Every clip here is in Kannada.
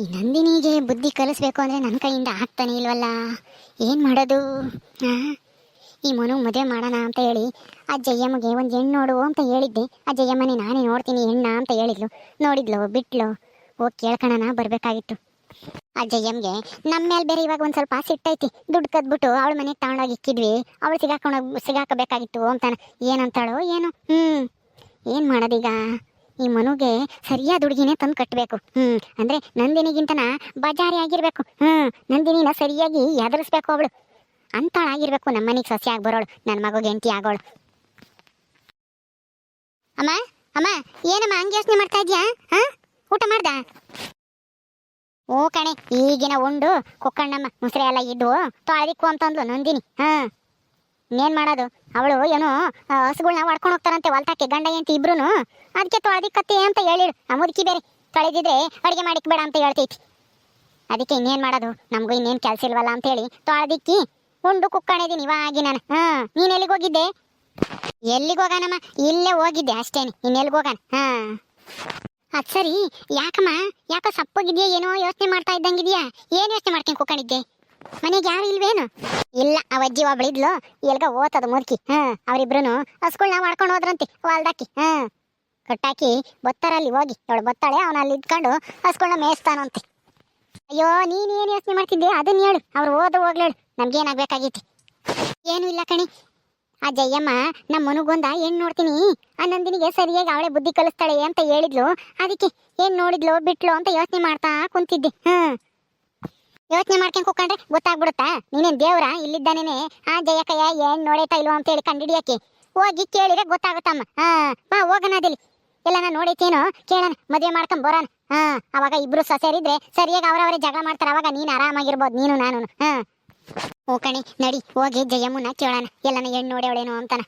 ಈ ನಂದಿನಿಗೆ ಬುದ್ಧಿ ಕಲಿಸ್ಬೇಕು ಅಂದರೆ ನನ್ನ ಕೈಯಿಂದ ಆಗ್ತಾನೆ ಇಲ್ವಲ್ಲ? ಏನು ಮಾಡೋದು? ಈ ಮನು ಮದುವೆ ಮಾಡೋಣ ಅಂತ ಹೇಳಿ ಆ ಜಯಮ್ಮಗೆ ಒಂದು ಹೆಣ್ಣು ನೋಡು ಅಂತ ಹೇಳಿದ್ದೆ. ಆ ಜಯಮ್ಮನೇ ನಾನೇ ನೋಡ್ತೀನಿ ಹೆಣ್ಣ ಅಂತ ಹೇಳಿದ್ಲು. ನೋಡಿದ್ಲು, ಬಿಟ್ಲು. ಓ ಕೇಳ್ಕೊಳ್ಳೋಣ ಬರಬೇಕಾಗಿತ್ತು. ಆ ಜಯಮ್ಗೆ ನಮ್ಮ ಮೇಲೆ ಬೇರೆ ಇವಾಗ ಒಂದು ಸ್ವಲ್ಪ ಸಿಟ್ಟೈತಿ ದುಡ್ಡು ಕದ್ಬಿಟ್ಟು ಅವಳ ಮನೆಗೆ ತಗೊಂಡೋಗಿ ಇಕ್ಕಿದ್ವಿ. ಅವಳು ಸಿಗಾಕೊಂಡೋಗಿ ಸಿಗಾಕಬೇಕಾಗಿತ್ತು ಅಂತಾನೆ ಏನಂತಾಳೋ ಏನು. ಹ್ಞೂ ಏನು ಮಾಡೋದೀಗ? ಈ ಮನುಗೆ ಸರಿಯಾದ ಹುಡುಗಿನೇ ತಂದು ಕಟ್ಟಬೇಕು ಹ್ಮ್, ಅಂದ್ರೆ ನಂದಿನಿಗಿಂತನ ಬಜಾರಿ ಆಗಿರಬೇಕು. ಹ್ಮ್, ನಂದಿನಿನ ಸರಿಯಾಗಿ ಎದುರಿಸ್ಬೇಕು ಅವಳು. ಅಂತಾಳಾಗಿರ್ಬೇಕು ನಮ್ಮ ಮನೆಗೆ ಸಸ್ಯ ಬರೋಳು ನನ್ನ ಮಗು ಗೆಂಟಿ ಆಗೋಳು. ಅಮ್ಮ ಅಮ್ಮ, ಏನಮ್ಮ ಹಂಗೆ ಯೋಚನೆ ಮಾಡ್ತಾ ಇದ್ಯಾ? ಹಾ? ಊಟ ಮಾಡ್ದ? ಓ ಕಣೆ, ಈಗಿನ ಉಂಡು ಕೊಕ್ಕಣ್ಣಮ್ಮ ಮುಸ್ರೆ ಎಲ್ಲ ಇದ್ವು ತೊಳೆದಿಕ್ಕು ಅಂತಂದ್ಲು ನಂದಿನಿ. ಹಾ. ಇನ್ನೇನ್ ಮಾಡೋದು? ಅವಳು ಏನೋ ಹಸುಗಳ್ನ ಹೊಡ್ಕೊಂಡು ಹೋಗ್ತಾರಂತೆ ಹೊಲ್ತಾಕೆ ಗಂಡ ಅಂತ ಇಬ್ರು ಅದಕ್ಕೆ ತೊಳೆದಿಕ್ಕತ್ತೆ ಅಂತ ಹೇಳಿಳು. ಆ ಮುದುಕಿ ಬೇರೆ, ತೊಳೆದಿದ್ರೆ ಅಡುಗೆ ಮಾಡಿಕ್ ಬೇಡ ಅಂತ ಹೇಳ್ತೈತಿ. ಅದಕ್ಕೆ ಇನ್ನೇನ್ ಮಾಡೋದು? ನಮಗೂ ಇನ್ನೇನ್ ಕೆಲ್ಸ ಇಲ್ವಲ್ಲ ಅಂತೇಳಿ ತೊಳೆದಿಕ್ಕಿ, ಉಂಡು ಕುಕ್ಕಣಿದೀನಿ ಇವಾಗಿ ನಾನು. ಹಾ, ನೀನ್ ಎಲ್ಲಿಗೆ ಹೋಗಿದ್ದೆ? ಎಲ್ಲಿಗೆ ಹೋಗೋಣಮ್ಮ ಇಲ್ಲೇ ಹೋಗಿದ್ದೆ ಅಷ್ಟೇನೆ ಇನ್ನೆಲ್ಲಿಗೆ ಹೋಗಾನ? ಹಾ. ಅದ್ ಸರಿ, ಯಾಕಮ್ಮ? ಯಾಕ ಸಪ್ಪಗಿದ್ಯಾ ಏನೋ ಯೋಚನೆ ಮಾಡ್ತಾ ಇದ್ದಂಗಿದ್ಯಾ? ಏನ್ ಯೋಚನೆ ಮಾಡ್ಕೊಂಡು ಕುಕ್ಕಣಿದ್ದೆ? ಮನೆಗೆ ಯಾರು ಇಲ್ವೇನು? ಇಲ್ಲ, ಅವ ಅಜ್ಜಿ ಒಬ್ಳಿದ್ಲು ಎಲ್ಗ ಓತದ ಮುದುಕಿ. ಹಾ ಅವರಿಬ್ರು ಹಸ್ಗಳ್ನ ಮಾಡ್ಕೊಂಡು ಹೋದ್ರಂತೆ ವಾಲ್ದಾಕಿ ಹಾ, ಕಟ್ಟಾಕಿ ಬತ್ತಾರಲ್ಲಿ ಹೋಗಿ. ಅವಳು ಬತ್ತಾಳೆ, ಅವನ ಅಲ್ಲಿ ಇದ್ಕೊಂಡು ಹಸ್ಗಳ್ನ ಮೇಯಿಸ್ತಾನಂತೆ. ಅಯ್ಯೋ, ನೀನ್ ಏನ್ ಯೋಚನೆ ಮಾಡ್ತಿದ್ದೆ? ಅದನ್ನ ಹೇಳು. ಅವ್ರು ಓದ, ಹೋಗ್ಲೇಳು. ನಮ್ಗೇನಾಗ್ಬೇಕಾಗಿತ್ತು ಏನು ಇಲ್ಲ ಕಣಿ. ಆ ಜಯಮ್ಮ ನಮ್ಮ ಮನುಗೊಂದ ಏನ್ ನೋಡ್ತೀನಿ? ಆ ನಂದಿನಿಗೆ ಸರಿಯಾಗಿ ಅವಳೆ ಬುದ್ಧಿ ಕಲಿಸ್ತಾಳೆ ಅಂತ ಹೇಳಿದ್ಲು. ಅದಕ್ಕೆ ಏನ್ ನೋಡಿದ್ಲು, ಬಿಟ್ಲು ಅಂತ ಯೋಚನೆ ಮಾಡ್ತಾ ಕುಂತಿದ್ದೆ. ಹ್ಮ್ ಯೋಚನೆ ಮಾಡ್ಕೊಂಡ್ ಕುತ್ಕೊಂಡ್ರೆ ಗೊತ್ತಾಗ್ಬಿಡುತ್ತಾ? ನೀನೇನ್ ದೇವ್ರ? ಇಲ್ಲಿದ್ದಾನೇನೆ. ಆ ಜಯಕಯ್ಯ ಏನ್ ನೋಡೈತಾ ಇಲ್ವೋ ಅಂತ ಹೇಳಿ ಕಂಡಿಡಿಯಕ್ಕೆ ಹೋಗಿ ಕೇಳಿದ್ರೆ ಗೊತ್ತಾಗುತ್ತಮ್ಮ. ಹಾ, ಬಾ, ಹೋಗೋಣ ಅದಿಲ್ಲಿ. ಎಲ್ಲ ನೋಡೈತೇನೋ? ಕೇಳೋಣ, ಮದುವೆ ಮಾಡ್ಕೊಂಡ್ ಬರೋಣ. ಹಾ, ಅವಾಗ ಇಬ್ರು ಸೊಸೇರಿದ್ರೆ ಸರಿಯಾಗಿ ಅವರವರೇ ಜಗಳ ಮಾಡ್ತಾರ. ಅವಾಗ ನೀನ್ ಆರಾಮಾಗಿರ್ಬೋದು, ನೀನು ನಾನು ಹಾ. ಓ ಕಣಿ, ನಡಿ, ಹೋಗಿ ಜಯಮ್ಮನ ಕೇಳೋಣ. ಎಲ್ಲನ ಹೆಣ್ಣು ನೋಡ್ಯವಳೇನೋ ಅಂತಾನ.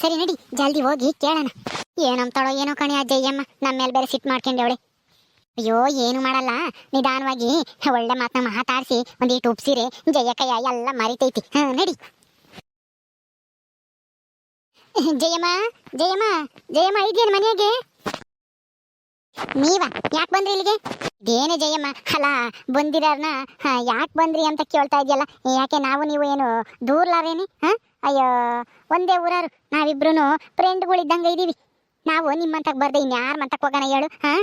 ಸರಿ ನಡಿ, ಜಲ್ದಿ ಹೋಗಿ ಕೇಳೋಣ. ಏನಂತಾಳೋ ಏನೋ ಕಣಿ ಆ ಜಯಮ್ಮ. ನಮ್ಮ ಮೇಲೆ ಬೇರೆ ಸಿಟ್ ಮಾಡ್ಕೊಂಡವಳೆ. ಅಯ್ಯೋ, ಏನು ಮಾಡಲ್ಲ. ನಿಧಾನವಾಗಿ ಒಳ್ಳೆ ಮಾತನ್ನ ಮಾತಾಡಿಸಿ ಒಂದೀಟು ಉಪ್ಸಿರೆ, ಜಯಕಯ್ಯ ಎಲ್ಲ ಮರಿತೈತಿ. ಹಾ, ನಡಿ. ಜಯಮ್ಮ ಜಯಮ್ಮ ಜಯಮ್ಮ, ಇದೆಯೇನು ಮನೆಗೆ ನೀವ? ಯಾಕೆ ಬಂದ್ರಿ ಇಲ್ಲಿಗೆ? ಇದೇನು ಜಯಮ್ಮ. ಅಲ್ಲ, ಬಂದಿರಾರ್ನ ಯಾಕೆ ಬಂದ್ರಿ ಅಂತ ಕೇಳ್ತಾ ಇದೆಯಲ್ಲ? ಯಾಕೆ ನಾವು, ನೀವು ಏನು ದೂರ್ಲಾರೇನಿ? ಹಾ? ಅಯ್ಯೋ, ಒಂದೇ ಊರಾರು. ನಾವಿಬ್ರು ಫ್ರೆಂಡ್ಗಳಿದ್ದಂಗೆ ಇದೀವಿ. ನಾವು ನಿಮ್ಮಂತಕ್ಕೆ ಬರ್ದೆ ಇನ್ಯಾರ ಮಂತಕ್ಕೆ ಹೋಗೋಣ ಹೇಳು, ಹಾ?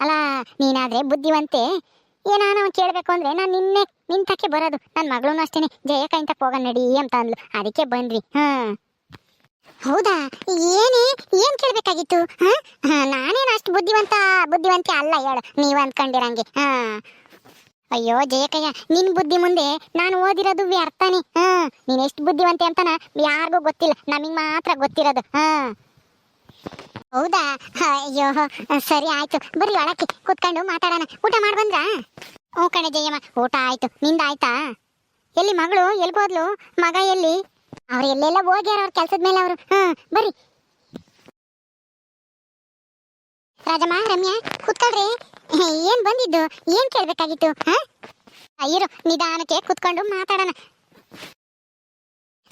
ಅಲ್ಲ ನೀನಾದ್ರೆ ಬುದ್ಧಿವಂತೆ. ಏನಾನ ಕೇಳಬೇಕು ಅಂದ್ರೆ ನಾನು ನಿನ್ನೆ ನಿಂತಕ್ಕೆ ಬರೋದು. ನನ್ನ ಮಗಳೂ ಅಷ್ಟೇನೆ. ಜಯಕ ಇಂತಕ್ಕೆ ಹೋಗೋಣ ನಡಿ ಅಂತ ಅಂದ್ಲು. ಅದಕ್ಕೆ ಬಂದ್ವಿ. ಹಾ. ಹೌದಾ? ಏನೇ? ಏನ್ ಕೇಳಬೇಕಾಗಿತ್ತು? ಹಾ? ಹಾ, ನಾನೇನು ಅಷ್ಟು ಬುದ್ಧಿವಂತ ಬುದ್ಧಿವಂತೆ ಅಲ್ಲ ಹೇಳು. ನೀವು ಅಂದ್ಕೊಂಡಿರಂಗೆ ಹಾ. ಅಯ್ಯೋ ಜಯಕಯ್ಯ ನಿನ್ ಬುದ್ಧಿ ಮುಂದೆ ನಾನು ಓದಿರೋದು ವ್ಯರ್ಥನೇ. ಹಾ ನೀನ್ ಎಷ್ಟು ಬುದ್ಧಿವಂತೆ ಅಂತನ ಯಾರಿಗೂ ಗೊತ್ತಿಲ್ಲ. ನಮಗೆ ಮಾತ್ರ ಗೊತ್ತಿರೋದು. ಹಾ. ಹೌದಾ? ಅಯ್ಯೋ, ಸರಿ ಆಯ್ತು. ಬರ್ರಿ ಒಳಕ್ಕೆ, ಕುತ್ಕೊಂಡು ಮಾತಾಡೋಣ. ಊಟ ಮಾಡಿ ಬಂದ್ರಾ? ಓ ಕಣೆ ಜಯಮ್ಮ, ಊಟ ಆಯ್ತು. ನಿಂದ ಆಯ್ತಾ ಎಲ್ಲಿ ಮಗಳು? ಎಲ್ಲಿ ಹೋದ್ಲು? ಮಗ ಎಲ್ಲಿ? ಅವ್ರು ಎಲ್ಲೆಲ್ಲ ಹೋಗ್ಯಾರ ಅವ್ರ ಕೆಲ್ಸದ ಮೇಲೆ ಅವರು. ಹ್ಮ್ ಬರ್ರಿ. ರಾಜಮ್ಮ, ರಮ್ಯಾ, ಕುತ್ಕೊಳ್ರಿ. ಏನ್ ಬಂದಿದ್ದು? ಏನ್ ಕೇಳ್ಬೇಕಾಗಿತ್ತು? ಹಾ ಇರು ನಿಧಾನಕ್ಕೆ ಕುತ್ಕೊಂಡು ಮಾತಾಡೋಣ.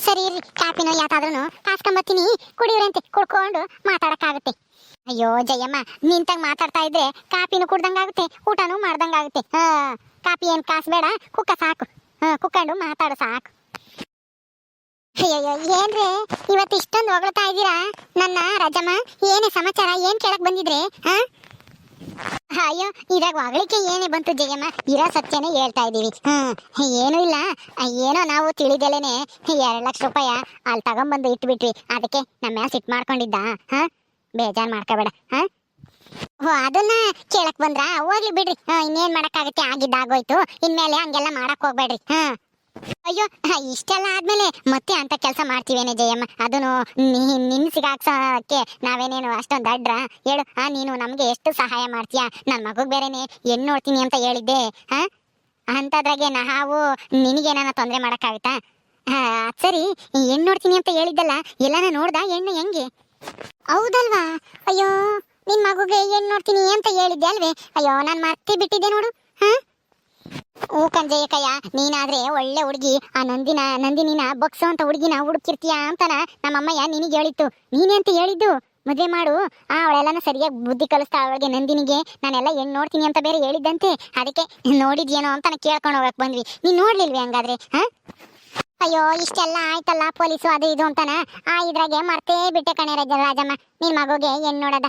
ಸರಿ ಇರ್ರಿ ಕಾಪಿನೋ ಯಾತಾದ್ರೂ ಕಾಸ್ಕೊಂಬತ್ತೀನಿ. ಕುಡಿಯೋರಂತೆ ಕುಡ್ಕೊಂಡು ಮಾತಾಡಕ್ಕಾಗುತ್ತೆ. ಅಯ್ಯೋ ಜಯಮ್ಮ, ನಿಂತಾಗ ಮಾತಾಡ್ತಾ ಇದ್ರೆ ಕಾಪಿನೂ ಕುಡ್ದಂಗಾಗುತ್ತೆ, ಊಟನೂ ಮಾಡ್ದಂಗಾಗುತ್ತೆ. ಹಾ ಕಾಪಿ ಏನ್ ಕಾಸು ಬೇಡ, ಕುಕ್ಕ ಸಾಕು. ಹಾ, ಕುಕ್ಕೊಂಡು ಮಾತಾಡು ಸಾಕು. ಅಯ್ಯಯ್ಯೋ, ಏನ್ರಿ ಇವತ್ತು ಇಷ್ಟೊಂದು ಹೊಗಳ್ತಾ ಇದ್ದೀರಾ? ನನ್ನ ರಜಮ್ಮ, ಏನೇ ಸಮಾಚಾರ, ಏನ್ ಕೇಳಕ್ ಬಂದಿದ್ರೆ, ಹಾ? ಅಯ್ಯೋ ಇದಾಗ ಹೊಗಳಿಕೆ ಏನೇ ಬಂತು ಜಯಮ್ಮ? ಇರೋ ಸತ್ಯನೇ ಹೇಳ್ತಾ ಇದ್ದೀವಿ ಹ್ಞೂ ಏನೂ ಇಲ್ಲ. ಏನೋ ನಾವು ತಿಳಿದಲೇನೆ ಎರಡು ಲಕ್ಷ ರೂಪಾಯಿ ಅಲ್ಲಿ ತಗೊಂಬಂದು ಇಟ್ಬಿಟ್ವಿ. ಅದಕ್ಕೆ ನಮ್ಮ ಸಿಟ್ ಮಾಡ್ಕೊಂಡಿದ್ದ. ಹಾಂ? ಬೇಜಾರು ಮಾಡ್ಕೋಬೇಡ. ಹಾಂ? ಓ, ಅದನ್ನ ಕೇಳಕ್ ಬಂದ್ರಾ? ಹೋಗ್ಲಿ ಬಿಡ್ರಿ. ಇನ್ನೇನ್ ಮಾಡಕ್ಕಾಗತ್ತೆ? ಆಗಿದ್ದಾಗೋಯ್ತು ಇನ್ಮೇಲೆ ಹಂಗೆಲ್ಲ ಮಾಡಕ್ ಹೋಗ್ಬೇಡ್ರಿ. ಹಾ? ಅಯ್ಯೋ, ಇಷ್ಟೆಲ್ಲ ಆದ್ಮೇಲೆ ಮತ್ತೆ ಅಂತ ಕೆಲಸ ಮಾಡ್ತೀವೇನೆ ಜಯಮ್ಮ? ಅದನ್ನು ನಿನ್ ಸಿಗಾಕ್ಸಕ್ಕೆ ನಾವೇನೇನು ಅಷ್ಟೊಂದು ದಡ್ರ ಹೇಳು, ಆ, ನೀನು ನಮ್ಗೆ ಎಷ್ಟು ಸಹಾಯ ಮಾಡ್ತೀಯಾ? ನನ್ ಮಗುಗ್ ಬೇರೆನೆ ಹೆಣ್ಣು ನೋಡ್ತೀನಿ ಅಂತ ಹೇಳಿದ್ದೆ ಹಾ ಅಂಥದ್ರಾಗೆ ನಾವು ನಿನಗೇನಾನ ತೊಂದರೆ ಮಾಡೋಕ್ಕಾಗುತ್ತಾ? ಹಾ ಸರಿ, ಹೆಣ್ಣು ನೋಡ್ತೀನಿ ಅಂತ ಹೇಳಿದ್ದಲ್ಲ, ಎಲ್ಲಾನ ನೋಡ್ದ ಹೆಣ್ಣು ಹೆಂಗೆ? ಹೌದಲ್ವಾ? ಅಯ್ಯೋ, ನಿನ್ ಮಗುಗೆ ಹೆಣ್ಣು ನೋಡ್ತೀನಿ ಅಂತ ಹೇಳಿದ್ದೆ ಅಲ್ವೇ? ಅಯ್ಯೋ, ನಾನು ಮರ್ತಿ ಬಿಟ್ಟಿದ್ದೆ ನೋಡು. ಹ್ಞೂ ಕಂಜಯ್ಯಕಯ್ಯ, ನೀನಾದ್ರೆ ಒಳ್ಳೆ ಹುಡುಗಿ. ಆ ನಂದಿನ, ನಂದಿನಿನ ಬೊಕ್ಸೋ ಅಂತ ಹುಡುಗಿನ ಹುಡುಕಿರ್ತೀಯ ಅಂತನ ನಮ್ಮಮ್ಮಯ್ಯ ನಿನಗೆ ಹೇಳಿತ್ತು. ನೀನೇ ಅಂತ ಹೇಳಿದ್ದು? ಮದುವೆ ಮಾಡು. ಆ, ಅವಳೆಲ್ಲನ ಸರಿಯಾಗಿ ಬುದ್ಧಿ ಕಲಿಸ್ತಾ ಅವಳಿಗೆ, ನಂದಿನಿಗೆ. ನಾನೆಲ್ಲ ಹೆಣ್ಣು ನೋಡ್ತೀನಿ ಅಂತ ಬೇರೆ ಹೇಳಿದ್ದಂತೆ. ಅದಕ್ಕೆ ನೋಡಿದ್ಯೇನೋ ಅಂತ ಕೇಳ್ಕೊಂಡು ಹೋಗಕ್ ಬಂದ್ವಿ. ನೀನ್ ನೋಡ್ಲಿಲ್ವಿ ಹಂಗಾದ್ರೆ ಅಯ್ಯೋ, ಇಷ್ಟೆಲ್ಲ ಆಯ್ತಲ್ಲ ಪೊಲೀಸು, ಅದು ಇದು ಅಂತಾನ? ಆ, ಇದ್ರಾಗೆ ಮರ್ತೇ ಬಿಟ್ಟೆ ಕಣೆ ರಜ, ರಾಜಮ್ಮ. ನಿನ್ ಮಗುಗೆ ಏನ್ ನೋಡದ.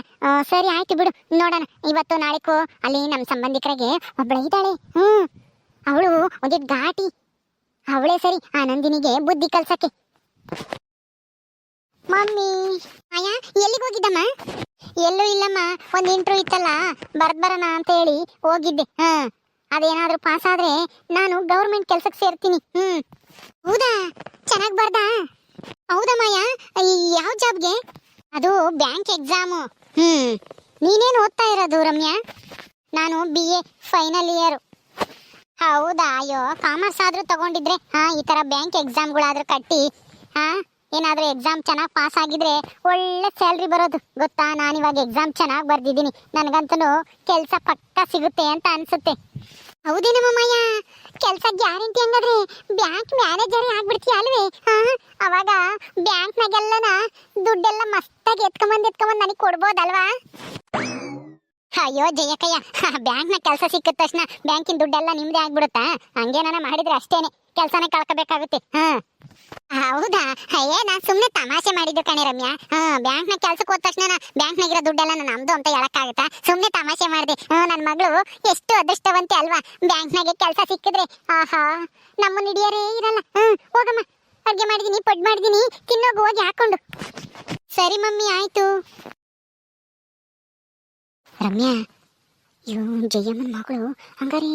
ಸರಿ, ಆಯ್ತು ಬಿಡು. ನೋಡೋಣ. ಇವತ್ತು ನಾಳೆಕು, ಅಲ್ಲಿ ನಮ್ಮ ಸಂಬಂಧಿಕರಿಗೆ ಒಬ್ಳ ಇದ್ದಾಳೆ. ಹ್ಮ್. ಅವಳು ಒಂದು ಘಾಟಿ. ಅವಳೇ ಸರಿ ಆ ನಂದಿನಿಗೆ ಬುದ್ಧಿ ಕಲ್ಸಕ್ಕೆ. ಮಮ್ಮಿ ಅಯ್ಯ ಎಲ್ಲಿಗೆ ಹೋಗಿದ್ದಮ್ಮ? ಎಲ್ಲೂ ಇಲ್ಲಮ್ಮ, ಒಂದು ಇಂಟ್ರೂ ಇತ್ತಲ್ಲ ಬರ್ದ್ ಬರೋಣ ಅಂತ ಹೇಳಿ ಹೋಗಿದ್ದೆ. ಹಾ, ಅದೇನಾದ್ರೂ ಪಾಸ್ ಆದ್ರೆ ನಾನು ಗೌರ್ಮೆಂಟ್ ಕೆಲ್ಸಕ್ಕೆ ಸೇರ್ತೀನಿ. ಹ್ಮ್. ಹೌದಾ? ಚೆನ್ನಾಗಿ ಬರ್ದ? ಹೌದಾ ಮಾಯಾ? ಯಾವ ಜಾಬ್ಗೆ? ಅದು ಬ್ಯಾಂಕ್ ಎಕ್ಸಾಮು. ಹ್ಮ್. ನೀನೇನು ಓದ್ತಾ ಇರೋದು ರಮ್ಯಾ? ನಾನು ಬಿ ಎ ಫೈನಲ್ ಇಯರ್ ಹೌದಾ? ಅಯ್ಯೋ ಕಾಮರ್ಸ್ ಆದ್ರೂ ತಗೊಂಡಿದ್ರೆ, ಹಾ, ಈ ತರ ಬ್ಯಾಂಕ್ ಎಕ್ಸಾಮ್ಗಳಾದ್ರೂ ಕಟ್ಟಿ, ಹಾ, ಏನಾದ್ರೂ ಎಕ್ಸಾಮ್ ಚೆನ್ನಾಗಿ ಪಾಸ್ ಆಗಿದ್ರೆ ಒಳ್ಳೆ ಸ್ಯಾಲ್ರಿ ಬರೋದು. ಗೊತ್ತಾ? ನಾನು ಇವಾಗ ಎಕ್ಸಾಮ್ ಚೆನ್ನಾಗಿ ಬರ್ದಿದ್ದೀನಿ. ನನಗಂತೂ ಕೆಲಸ ಪಕ್ಕ ಸಿಗುತ್ತೆ ಅಂತ ಅನ್ಸುತ್ತೆ. ಹೌದೇನಮ್ಮ ಮಮ್ಮಯ್ಯ ಕೆಲಸ ಗ್ಯಾರಂಟಿ ಹಂಗಾದ್ರೆ ಬ್ಯಾಂಕ್ ಮ್ಯಾನೇಜರ್ ಆಗ್ಬಿಡ್ತೀಯ ಅಲ್ವೇ? ಹಾ, ಅವಾಗ ಬ್ಯಾಂಕ್ನಾಗೆಲ್ಲನ ದುಡ್ಡೆಲ್ಲ ಮಸ್ತಾಗಿ ಎತ್ಕೊಂಬಂದು ಎತ್ಕೊಂಬಂದು ನನಗೆ ಕೊಡ್ಬೋದಲ್ವಾ? ಅಯ್ಯೋ ಜಯಕಯ್ಯ ಬ್ಯಾಂಕ್ನ ಕೆಲಸ ಸಿಕ್ಕಿದ ತಕ್ಷಣ ಬ್ಯಾಂಕಿನ ದುಡ್ಡೆಲ್ಲ ನಿಮ್ದೇ ಆಗ್ಬಿಡುತ್ತಾ? ಹಂಗೇನಾನ ಮಾಡಿದ್ರೆ ಅಷ್ಟೇನೆ, ಕೆಲಸನೇ ಕಳ್ಕಬೇಕಾಗುತ್ತೆ. ಹೌದಾ? ಅಯ್ಯೇ ನಾನ್ ಸುಮ್ನೆ ತಮಾಷೆ ಮಾಡಿದ್ದು ಕಣೆ ರಮ್ಯಾ. ಬ್ಯಾಂಕ್ ಬ್ಯಾಂಕ್ನ ಕೆಲ್ಸಕ್ಕೆ ಹೋದ ತಕ್ಷಣ ಬ್ಯಾಂಕ್ನಾಗಿರೋ ದುಡ್ಡೆಲ್ಲ ನಮ್ದು ಅಂತ ಹೇಳಕ್ಕಾಗತ್ತಾ? ಸುಮ್ನೆ ತಮಾಷೆ ಮಾಡಿದೆ. ನನ್ನ ಮಗಳು ಎಷ್ಟು ಅದೃಷ್ಟವಂತೆ ಅಲ್ವಾ? ಬ್ಯಾಂಕ್ನಾಗೆ ಕೆಲಸ ಸಿಕ್ಕಿದ್ರೆ, ಆಹಾ ನಮ್ಮನ್ನ ಹಿಡಿಯರೇ ಇರಲ್ಲ. ಹೋಗಮ್ಮ, ಅಡ್ಗೆ ಮಾಡಿದೀನಿ, ಪಡ್ ಮಾಡಿದೀನಿ, ತಿನ್ನೋಗಿ ಹೋಗಿ ಹಾಕೊಂಡು. ಸರಿ ಮಮ್ಮಿ, ಆಯ್ತು. ರಮ್ಯಾ ಇವು ಜಯಮ್ಮನ ಮಗಳು, ಹಂಗಾರೆ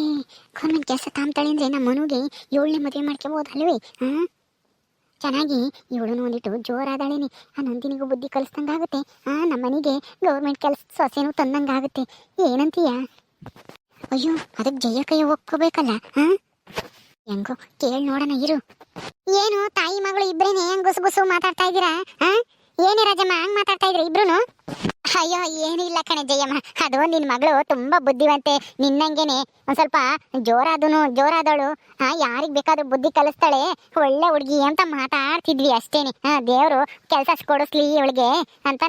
ಗೌರ್ಮೆಂಟ್ ಕೆಲಸ ತಾಂತಾಳೆ ಅಂದ್ರೆ ನಮ್ಮ ಮನೆಗೆ ಏಳನೇ ಮದುವೆ ಮಾಡ್ಕೋಬೋದಲ್ವೇ ಹಾಂ ಚೆನ್ನಾಗಿ ಇವಳನ್ನು ಒಂದಿಟ್ಟು ಜೋರಾದಾಳೇನೆ. ಆ ನಂದಿನಿಗೂ ಬುದ್ಧಿ ಕಲಿಸ್ದಂಗಾಗುತ್ತೆ ಆ ನಮ್ಮನೆಗೆ ಗೌರ್ಮೆಂಟ್ ಕೆಲಸ ಸೊಸೆನೂ ತಂದಂಗಾಗುತ್ತೆ ಏನಂತೀಯ? ಅಯ್ಯೋ ಅದಕ್ಕೆ ಜಯ ಕೈ ಒಪ್ಕೋಬೇಕಲ್ಲ ಹಾ ಹೆಂಗೋ, ಕೇಳಿ ನೋಡೋಣ ಇರು. ಏನು ತಾಯಿ ಮಗಳು ಇಬ್ಬರೇನೆ ಹೆಂಗ್ ಗುಸು ಗುಸು ಮಾತಾಡ್ತಾ ಇದ್ದೀರಾ ಹಾ ಏನೇ ರಾಜಮ್ಮ, ಹಂಗೆ ಮಾತಾಡ್ತಾ ಇದ್ರಿ ಇಬ್ರುನು? ಅಯ್ಯೋ ಏನು ಇಲ್ಲ ಕಣೆ ಜಯಮ್ಮ. ಅದು ನಿನ್ ಮಗಳು ತುಂಬಾ ಬುದ್ಧಿವಂತೆ. ನಿನ್ನಂಗೆನೆ ಒಂದ್ ಸ್ವಲ್ಪ ಜೋರಾದನು, ಜೋರಾದಳು. ಯಾರಿಗ್ ಬೇಕಾದ್ರೂ ಬುದ್ಧಿ ಕಲಿಸ್ತಾಳೆ. ಒಳ್ಳೆ ಹುಡುಗಿ ಅಂತ ಮಾತಾಡ್ತಿದ್ವಿ ಅಷ್ಟೇನೆ. ಹಾ ದೇವ್ರು ಕೆಲ್ಸ ಕೊಡಿಸ್ಲಿ ಇವಳಿಗೆ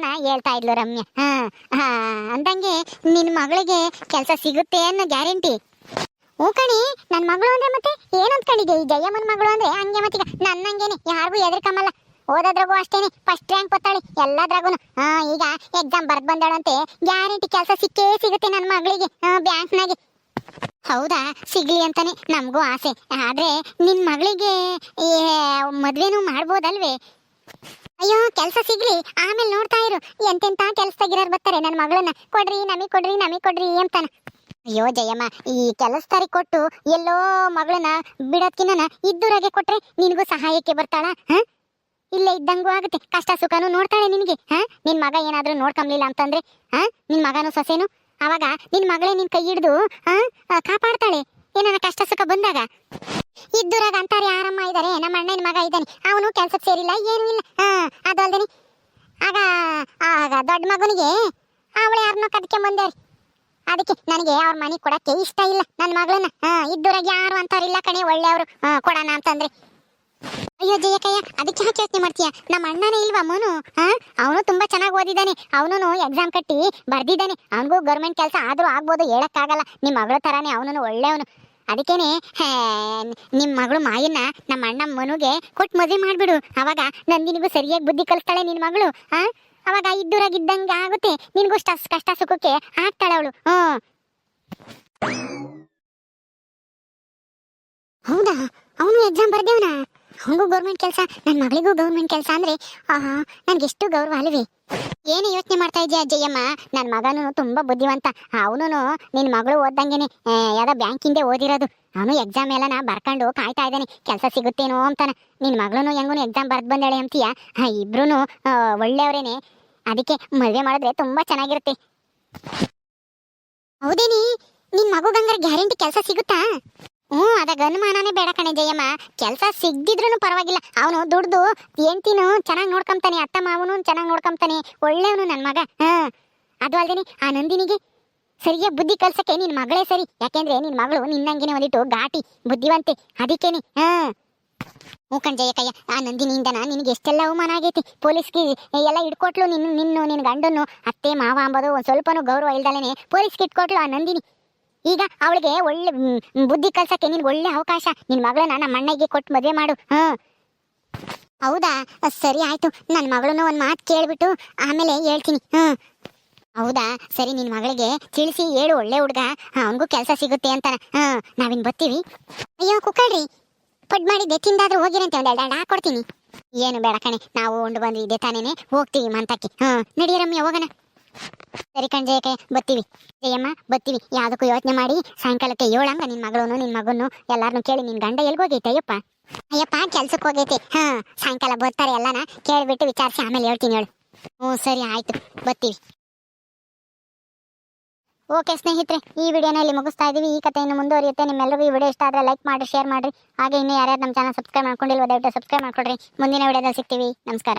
ನಾ ಹೇಳ್ತಾ ಇದ್ಲು ರಮ್ಯ. ಹಾ ಹಾ ಅಂದಂಗೆ ನಿನ್ ಮಗಳಿಗೆ ಕೆಲ್ಸ ಸಿಗುತ್ತೆ ಅನ್ನೋ ಗ್ಯಾರಂಟಿ. ಹ್ಞೂ ಕಣಿ ನನ್ನ ಮಗಳು ಅಂದ್ರೆ ಮತ್ತೆ ಏನು ಅಂದ್ಕೊಂಡಿದ್ದೆ ಈ ಜಯಮ್ಮನ ಮಗಳು ಅಂದ್ರೆ ಹಂಗೆ ಮತ್ತೀಗ ನನ್ನಂಗೇನೆ. ಯಾರಿಗೂ ಎದ್ರಕಮ್ಮಲ್ಲ ಓದೋದ್ರಾಗೂ ಅಷ್ಟೇನೆ. ಫಸ್ಟ್ ರ್ಯಾಂಕ್ ಬರ್ತಾಳೆ ಎಲ್ಲದ್ರಾಗೂ ಈಗ ಎಕ್ಸಾಮ್ ಬರ್ದ್ ಬಂದಾಳಂತೆ. ಗ್ಯಾರಂಟಿ ಕೆಲಸ ಸಿಕ್ಕೇ ಸಿಗುತ್ತೆ ನನ್ನ ಮಗಳಿಗೆ. ಬ್ಯಾಂಕ್ನಾಗೆ. ಹೌದಾ? ಸಿಗ್ಲಿ ಅಂತಾನೆ. ನಮಗೂ ಆಸೆ. ಆದ್ರೆ ನಿನ್ ಮಗಳಿಗೆ ಮದ್ವೆನೂ ಮಾಡ್ಬೋದಲ್ವೇ? ಅಯ್ಯೋ, ಕೆಲಸ ಸಿಗ್ಲಿ. ಆಮೇಲೆ ನೋಡ್ತಾ ಇರು. ಎಂತೆಂತ ಕೆಲ್ಸದಾಗಿರೋರು ಬರ್ತಾರೆ ನನ್ನ ಮಗಳನ್ನ. ಕೊಡ್ರಿ, ನಮಗ್ ಕೊಡ್ರಿ ನಮಗ್ ಕೊಡ್ರಿ ಅಂತಾನ. ಅಯ್ಯೋ, ಜಯಮ್ಮ. ಈ ಕೆಲಸದಾರಿ ಕೊಟ್ಟು ಎಲ್ಲೋ ಮಗಳನ್ನ ಬಿಡೋದ್ಕಿನ್ನ ಇದ್ದೂರಾಗೆ ಕೊಟ್ರೆ ನಿನಗೂ ಸಹಾಯಕ್ಕೆ ಬರ್ತಾಳ? ಹ? ಇಲ್ಲೇ ಇದ್ದಂಗೂ ಆಗುತ್ತೆ. ಕಷ್ಟ ಸುಖನೂ ನೋಡ್ತಾಳೆ ನಿನಗೆ. ಹ? ನಿನ್ ಮಗ ಏನಾದ್ರೂ ನೋಡ್ಕೊಂಬ್ಲಿಲ್ಲ ಅಂತಂದ್ರೆ? ಹ? ನಿನ್ ಮಗನು ಸೊಸೆನು? ಅವಾಗ ನಿನ್ ಮಗಳೇ ನಿನ್ ಕೈ ಹಿಡ್ದು, ಹ? ಕಾಪಾಡ್ತಾಳೆ. ಏನಾರ ಕಷ್ಟ ಸುಖ ಬಂದಾಗ? ಇದ್ದೂರಾಗ ಅಂತಾರೆ, ಯಾರಮ್ಮ ಇದಾರೆ? ನಮ್ಮ ಅಣ್ಣನ ಮಗ ಇದ್ದಾನೆ ಅವನು ಕೆಲ್ಸಕ್ಕೆ ಸೇರಿಲ್ಲ, ಏನು ಇಲ್ಲ. ಹಾ ಅದು ಅಲ್ದೇನೆ ಆಗ ಆಗ ದೊಡ್ಡ ಮಗನಿಗೆ ಅವಳು ಯಾರನ್ನೋ ಕದ್ಕೆ ಬಂದ್ರಿ ಅದಕ್ಕೆ ನನಗೆ ಅವ್ರ ಮನೆ ಕೊಡಕ್ಕೆ ಇಷ್ಟ ಇಲ್ಲ ನನ್ನ ಮಗಳನ್ನ. ಹಾ, ಇದ್ದೂರಾಗ ಯಾರು ಅಂತಾರಿಲ್ಲ ಕಣೆ, ಒಳ್ಳೆಯವರು. ಕೊಡೋಣ ಅಂತಂದ್ರೆ. ಅಯ್ಯೋ ಜಯಕಯ್ಯ ಅದಕ್ಕೆ ಯಾಕೆ ಯೋಚನೆ ಮಾಡ್ತೀಯ? ನಮ್ಮ ಅಣ್ಣನೇ ಇಲ್ವಾ ಮನು? ಅವನು ತುಂಬಾ ಚೆನ್ನಾಗಿ ಓದಿದ್ದಾನೆ ಅವನು ಎಕ್ಸಾಮ್ ಕಟ್ಟಿ ಬರ್ದಿದ್ದಾನೆ ಅವನಿಗೂ ಗೌರ್ಮೆಂಟ್ ಕೆಲಸ ಆದ್ರೂ ಆಗ್ಬೋದು, ಹೇಳಕ್ಕಾಗಲ್ಲ. ನಿಮ್ಮ ಮಗಳ ತರಾನೇ ಅವನು ಒಳ್ಳೆಯವನು. ಅದಕ್ಕೇನೆ ನಿಮ್ಮ ನಿಮ್ ಮಗಳು ಮಾಯನ್ನ ನಮ್ಮ ಅಣ್ಣ ಮನುಗೆ ಕೊಟ್ಟು ಮದುವೆ ಮಾಡ್ಬಿಡು. ಅವಾಗ ನಂದಿನಿಗೂ ಸರಿಯಾಗಿ ಬುದ್ಧಿ ಕಲಿಸ್ತಾಳೆ ನಿನ್ ಮಗಳು, ಹಾ? ಅವಾಗ ಇದ್ದೂರಾಗಿದ್ದಂಗೆ ಆಗುತ್ತೆ. ನಿನ್ಗೂ ಕಷ್ಟ ಸುಖಕ್ಕೆ ಆಗ್ತಾಳೆ ಅವಳು. ಹ್ಞೂ ಹೌದಾ? ಅವನು ಎಕ್ಸಾಮ್ ಬರ್ದೇವನ? ಅವನಿಗೂ ಗೌರ್ಮೆಂಟ್ ಕೆಲಸ ನನ್ನ ಮಗಳಿಗೂ ಗೌರ್ಮೆಂಟ್ ಕೆಲಸ ಅಂದ್ರೆ, ಆಹಾ, ನನ್ಗೆ ಎಷ್ಟು ಗೌರವ ಅಲ್ವೇ. ಏನು ಯೋಚನೆ ಮಾಡ್ತಾ ಇದೀಯ ಅಜ್ಜಯ್ಯಮ್ಮ? ನನ್ನ ಮಗನೂ ತುಂಬಾ ಬುದ್ಧಿವಂತ. ಅವನು ನಿನ್ನ ಮಗಳು ಓದ್ದಂಗೆನೆ ಯಾವುದೋ ಬ್ಯಾಂಕಿಂದೆ ಓದಿರೋದು. ಅವನು ಎಕ್ಸಾಮ್ ಎಲ್ಲ ನಾ ಬರ್ಕೊಂಡು ಕಾಯ್ತಾ ಇದ್ದಾನೆ. ಕೆಲಸ ಸಿಗುತ್ತೇನೋ ಅಂತಾನೆ. ನಿನ್ನ ಮಗಳೂ ಹೆಂಗೂ ಎಕ್ಸಾಮ್ ಬರ್ದ್ ಬಂದಾಳೆ ಅಂತೀಯ? ಇಬ್ರು ಒಳ್ಳೆಯವರೇನೆ. ಅದಕ್ಕೆ ಮದುವೆ ಮಾಡಿದ್ರೆ ತುಂಬಾ ಚೆನ್ನಾಗಿರುತ್ತೆ. ಹೌದೇನಿ? ನಿನ್ ಮಗುಗಂಗಾರ ಗ್ಯಾರಂಟಿ ಕೆಲಸ ಸಿಗುತ್ತಾ? ಹ್ಞೂ, ಅದ ಅನುಮಾನನೇ ಬೇಡ ಕಣೆ ಜಯಮ್ಮ. ಕೆಲಸ ಸಿಗ್ದಿದ್ರು ಪರವಾಗಿಲ್ಲ. ಅವನು ದುಡ್ದು ಹೆಂಡ್ತಿನೂ ಚೆನ್ನಾಗಿ ನೋಡ್ಕೊಂತಾನೆ ಅತ್ತ ಮಾವನು ಚೆನ್ನಾಗಿ ನೋಡ್ಕೊಂತಾನೆ ಒಳ್ಳೆಯವನು ನನ್ನ ಮಗ. ಹಾ, ಅದು ಅಲ್ದೇನೆ ಆ ನಂದಿನಿಗೆ ಸರಿಯಾಗಿ ಬುದ್ಧಿ ಕಲ್ಸಕ್ಕೆ ನಿನ್ ಮಗಳೇ ಸರಿ. ಯಾಕೆಂದ್ರೆ ನಿನ್ ಮಗಳು ನಿನ್ನಂಗಿನ ಒಂದಿಟ್ಟು ಘಾಟಿ, ಬುದ್ಧಿವಂತೆ. ಅದಕ್ಕೇನೆ, ಹಾ. ಹ್ಞೂ ಕಯ್ಯ ಆ ನಂದಿನಿಯಿಂದ ನಿನಗೆ ಎಷ್ಟೆಲ್ಲ ಅವಮಾನ ಆಗೈತಿ. ಪೊಲೀಸ್ಗೆ ಎಲ್ಲ ಇಟ್ಕೊಟ್ಲು ನಿನ್ನ ನಿನ್ನ ನಿನ್ನ ಗಂಡನ್ನು, ಅತ್ತೆ, ಮಾವ ಅಂಬೋದು ಒಂದು ಸ್ವಲ್ಪನೂ ಗೌರವ ಇಲ್ದಲೇನೆ ಪೊಲೀಸ್ಗೆ ಇಟ್ಕೊಟ್ಲು ಆ ನಂದಿನಿ. ಈಗ ಅವಳಿಗೆ ಒಳ್ಳೆ ಬುದ್ಧಿ ಕಲ್ಸಕ್ಕೆ ನಿನ್ಗೆ ಒಳ್ಳೆ ಅವಕಾಶ. ನಿನ್ ಮಗಳನ್ನ ನಮ್ಮ ಅಣ್ಣಗೆ ಕೊಟ್ಟು ಮದುವೆ ಮಾಡು. ಹ ಹೌದಾ? ಸರಿ ಆಯ್ತು. ನನ್ನ ಮಗಳನ್ನು ಒಂದು ಮಾತು ಕೇಳ್ಬಿಟ್ಟು ಆಮೇಲೆ ಹೇಳ್ತೀನಿ. ಹ್ಮ್. ಹೌದಾ? ಸರಿ, ನಿನ್ ಮಗಳಿಗೆ ತಿಳಿಸಿ ಹೇಳು, ಒಳ್ಳೆ ಹುಡುಗ. ಅವನಿಗೂ ಕೆಲಸ ಸಿಗುತ್ತೆ ಅಂತ ಹಾ ನಾವಿನ್ ಬರ್ತೀವಿ. ಅಯ್ಯೋ, ಕುಕ್ಕಳ್ರಿ. ಪಡ್ ಮಾಡಿದ್ದೆ, ತಿಂದಾದ್ರೂ ಹೋಗಿರಂತೆ ಒಂದ್ ಎರಡು ಹಾಕೊಡ್ತೀನಿ. ಏನು ಬೇಡ ಕಣೆ, ನಾವು ಉಂಡು ಬಂದ್ವಿ ಇದೆ ತಾನೇನೆ. ಹೋಗ್ತೀವಿ ಮಂತಕ್ಕೆ. ಹ ನಡಿ ರಮ್ಯ, ಹೋಗೋಣ. ಸರಿ ಕಣ್ ಬರ್ತೀವಿ. ಜಯಮ್ಮ ಬರ್ತೀವಿ. ಯಾವುದಕ್ಕೂ ಯೋಚನೆ ಮಾಡಿ ಸಾಯಂಕಾಲಕ್ಕೆ ಏಳಂಗ ನಿನ್ನ ಮಗಳೂ ನಿನ್ನ ಮಗನ್ನು ಎಲ್ಲಾರನ್ನು ಕೇಳಿ ನಿನ್ನ ಗಂಡ ಎಲ್ಗೋಗೈತೆ ಅಯ್ಯಪ್ಪ ಅಯ್ಯಪ್ಪ, ಕೆಲ್ಸಕ್ಕೆ ಹೋಗೈತಿ. ಹಾಂ, ಸಾಯಂಕಾಲ ಬರ್ತಾರೆ ಎಲ್ಲಾನ ಕೇಳಿಬಿಟ್ಟು ವಿಚಾರಿಸಿ ಆಮೇಲೆ ಹೇಳ್ತೀನಿ ಹೇಳು. ಹ್ಞೂ, ಸರಿ ಆಯ್ತು. ಬರ್ತೀವಿ. ಓಕೆ ಸ್ನೇಹಿತರೆ, ಈ ವಿಡಿಯೋನ ಇಲ್ಲಿ ಮುಗಿಸ್ತಾ ಇದ್ದೀವಿ ಈ ಕಥೆ ಇನ್ನು ಮುಂದುವರಿಯುತ್ತೆ. ನಿಮ್ಮೆಲ್ಲರಿಗೂ ಈ ವಿಡಿಯೋ ಇಷ್ಟ ಆದರೆ ಲೈಕ್ ಮಾಡಿ, ಶೇರ್ ಮಾಡಿರಿ ಹಾಗೆ ಇನ್ನು ಯಾರ್ಯಾರು ನಮ್ಮ ಚಾನಲ್ ಸಬ್ಸ್ಕ್ರೈಬ್ ಮಾಡ್ಕೊಂಡಿಲ್ವ ದಯವಿಟ್ಟು ಸಬ್ಸ್ಕ್ರೈಬ್ ಮಾಡ್ಕೊಡ್ರಿ. ಮುಂದಿನ ವಿಡಿಯೋದಲ್ಲಿ ಸಿಗ್ತೀವಿ. ನಮಸ್ಕಾರ.